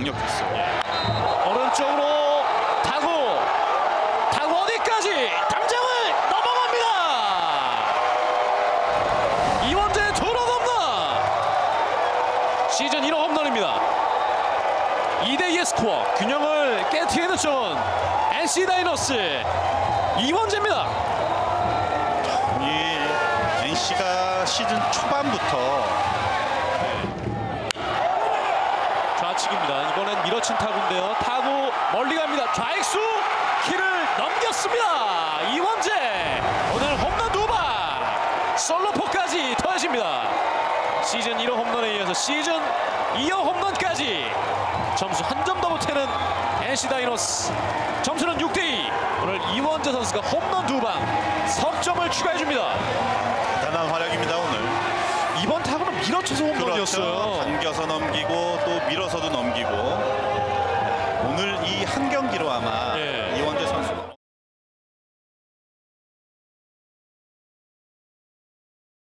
역력했어요. 오른쪽으로 타고 타고 어디까지 담장을 넘어갑니다. 이원재 투런 홈런 시즌 1호 홈런입니다. 2대2의 스코어 균형을 깨트리는 좋은 NC 다이노스 이원재입니다. 이 NC가 시즌 초반부터 좌측입니다. 이번엔 밀어친 타구인데요. 타구 멀리 갑니다. 좌익수 키를 넘겼습니다. 이원재 오늘 홈런 두 방, 솔로포까지 더해집니다. 시즌 1호 홈런에 이어서 시즌 2호 홈런까지 점수 한 점더 못하는 NC 다이노스 점수는 6대2 오늘 이원재 선수가 홈런 두방 석점을 추가해줍니다. 밀어쳐서 그렇죠. 홈런이었어요. 당겨서 넘기고 또 밀어서도 넘기고 오늘 이 한 경기로 아마